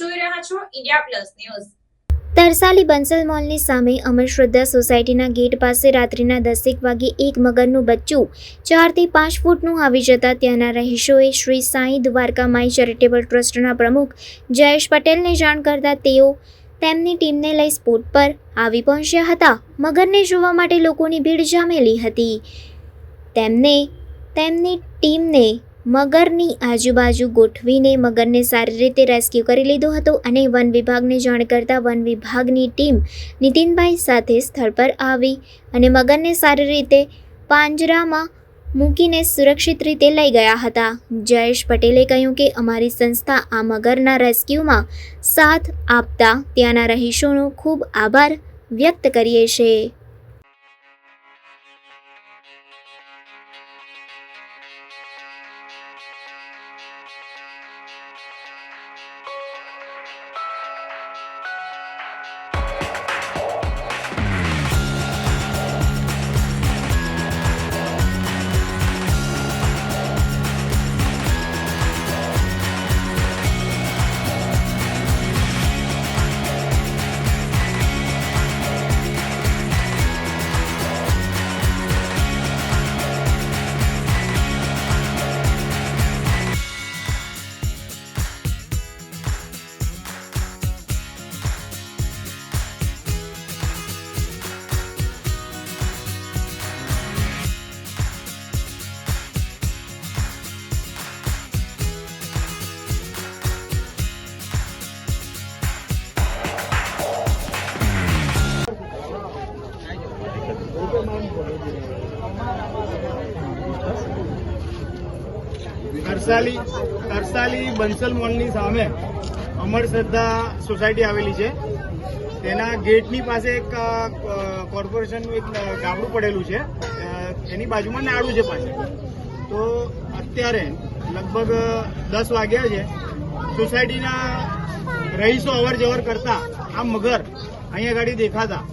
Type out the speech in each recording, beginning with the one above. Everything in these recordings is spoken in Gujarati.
જોઈ રહ્યા છો, India plus news. Tarsali Bansal મોલની સામે અમર શ્રદ્ધા સોસાયટીના ગેટ પાસે રાત્રિના દસેક વાગે એક મગરનું બચ્ચું ચારથી પાંચ ફૂટનું આવી જતા ત્યાંના રહીશોએ શ્રી સાંઈ દ્વારકા માઈ ચેરિટેબલ ટ્રસ્ટના પ્રમુખ જયેશ પટેલને જાણ કરતા તેઓ તેમની ટીમને લઈ સ્પોટ પર આવી પહોંચ્યા હતા. મગરને જોવા માટે લોકોની ભીડ જામેલી હતી. તેમને, તેમની ટીમને મગરની આજુબાજુ ગોઠવીને મગરને સારી રીતે રેસ્ક્યુ કરી લીધો હતો અને વન વિભાગને જાણ કરતાં વન વિભાગની ટીમ નીતિનભાઈ સાથે સ્થળ પર આવી અને મગરને સારી રીતે પાંજરામાં મૂકીને સુરક્ષિત રીતે લઈ ગયા હતા. જયેશ પટેલે કહ્યું કે અમારી સંસ્થા આ મગરના રેસ્ક્યુમાં સાથ આપતા ત્યાંના રહીશોનો ખૂબ આભાર વ્યક્ત કરીએ છીએ. તરસાલી તરસાલી બંસલ મોલની સામે અમર શ્રદ્ધા સોસાયટી આવેલી છે. તેના ગેટની પાસે એક કોર્પોરેશનનું એક ગાબડું પડેલું છે. એની બાજુમાં નાડું છે પાસે તો અત્યારે લગભગ દસ વાગ્યા છે. સોસાયટીના રહીશો અવર જવર કરતા આ મગર અહીંયા ગાડી દેખાતા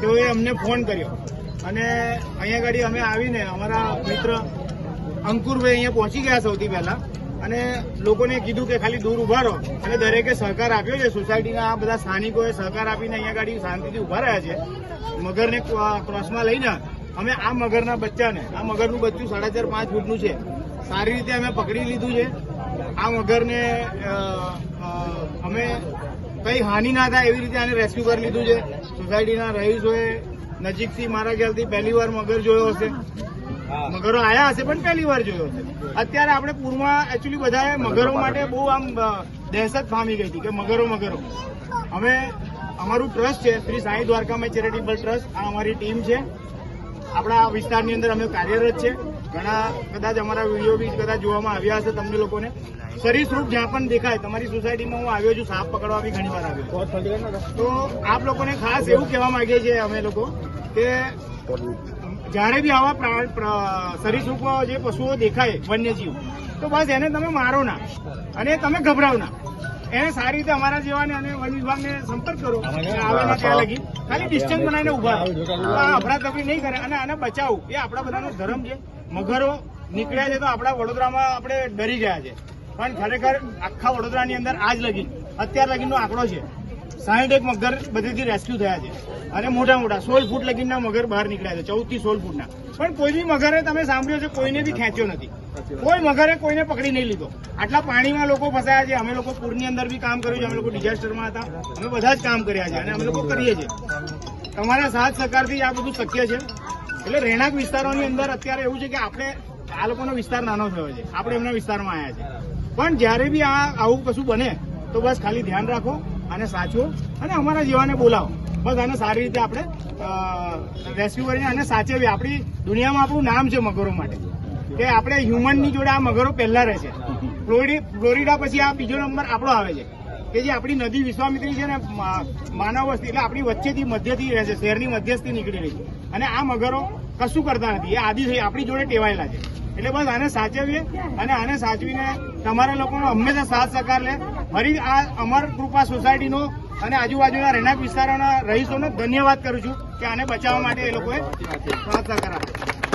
તેઓએ અમને ફોન કર્યો. અને અહીંયા ગાડી અમે આવીને અમારા મિત્ર અંકુરભાઈ અહીંયા પહોંચી ગયા સૌથી પહેલા. અને લોકોને કીધું કે ખાલી દૂર ઊભા રહો અને દરેકે સહકાર આપ્યો છે. સોસાયટીના આ બધા સ્થાનિકોએ સહકાર આપીને અહીંયા ગાડી શાંતિથી ઊભા રહ્યા છે. મગરને ક્રો- ક્રોસમાં લઈને અમે આ મગરના બચ્ચાને, આ મગરનું બચ્ચું સાડા ચાર પાંચ ફૂટનું છે. સારી રીતે અમે પકડી લીધું છે. આ મગરને અમે કંઈ હાનિ ના થાય એવી રીતે આને રેસ્ક્યુ કરી લીધું છે. સોસાયટીના રહીશોએ નજીકથી મારા ખ્યાલથી પહેલી વાર મગર જોયો હશે. મગરો આયા હશે પણ પહેલી વાર જોયો હશે અત્યારે આપણે પૂરમાં એકચ્યુઅલી બધાએ મગરો માટે બહુ આમ દહેશત પામી ગઈ હતી કે મગરો મગરો. અમે અમારું ટ્રસ્ટ છે શ્રી સાંઈ દ્વારકામાં ચેરિટેબલ ટ્રસ્ટ આ અમારી ટીમ છે. આપણા વિસ્તારની અંદર અમે કાર્યરત છે. ઘણા કદાચ અમારા વીડિયો બી કદાચ જોવામાં આવ્યા હશે તમને લોકોને. સરીસૃપ જ્યાં પણ દેખાય તમારી સોસાયટીમાં હું આવ્યો છું સાપ પકડવા બી ઘણી વાર આવ્યો તો આપ લોકોને ખાસ એવું કહેવા માંગીએ છીએ અમે લોકો કે જ્યારે બી આવા સરીસૃપ જે પશુઓ દેખાય વન્યજીવ તો બસ એને તમે મારો ના અને તમે ગભરાવ ના. એને સારી રીતે અમારા જેવાને અને વન વિભાગને સંપર્ક કરો આવે ના ત્યાં લગી. ખાલી ડિસ્ટન્સ બનાવીને ઊભા તો આ અફરાતફરી નહીં કરે અને આને બચાવવું એ આપણા બધાનો ધર્મ છે. મગરો નીકળ્યા છે તો આપણા વડોદરામાં આપણે ડરી ગયા છે. પણ ખરેખર આખા વડોદરાની અંદર આજ લગી અત્યાર લગીનો આંકડો છે. સાહીઠ એક મગર બધેથી રેસ્ક્યુ થયા છે. અને મોટા મોટા, સોળ ફૂટ લગીના મગર બહાર નીકળ્યા છે ચૌદથી સોળ ફૂટના. પણ કોઈ બી મગરે તમે સાંભળ્યો છે કોઈને બી ખેંચ્યો નથી. કોઈ મગરે કોઈને પકડી નહીં લીધો. આટલા પાણીમાં લોકો ફસાયા છે, અમે લોકો પૂરની અંદર બી કામ કર્યું છે, અમે લોકો ડિઝાસ્ટરમાં હતા. અમે બધા જ કામ કર્યા છે અને અમે લોકો કરીએ છીએ. તમારા સાથ સહકારથી આ બધું શક્ય છે. એટલે રહેણાંક વિસ્તારોની અંદર અત્યારે એવું છે કે આપણે આ લોકોનો વિસ્તાર નાનો થયો છે. આપણે એમના વિસ્તારમાં આવ્યા છે. પણ જ્યારે બી આ આવું કશું બને, તો બસ ખાલી ધ્યાન રાખો. અને સાચવો અને અમારા જીવાને બોલાવો. બસ આને સારી રીતે આપણે રેસ્ક્યુ કરીને અને સાચવીએ. આપણી દુનિયામાં આપણું નામ છે મગરો માટે. કે આપણે હ્યુમનની જોડે આ મગરો પહેલા રહે છે. ફ્લોરિડી ફ્લોરિડા પછી આ બીજો નંબર આપણો આવે છે. કે જે આપણી નદી વિશ્વામિત્રી છે ને માનવ વસ્તી, એટલે આપણી વચ્ચેથી, મધ્યથી રહે છે, શહેરની મધ્યસ્થી નીકળી રહી છે. અને આ મગરો કશું કરતા નથી. એ આદિ થઈ આપણી જોડે ટેવાયેલા છે. એટલે બસ આને સાચવીએ અને આને સાચવીને તમારા લોકોનો હંમેશા સાથ સહકાર લે. ફરી આ અમર કૃપા સોસાયટીનો અને આજુબાજુના રહેણાંક વિસ્તારોના રહીશોનો ધન્યવાદ કરું છું કે આને બચાવવા માટે એ લોકોએ સહકાર આપ્યો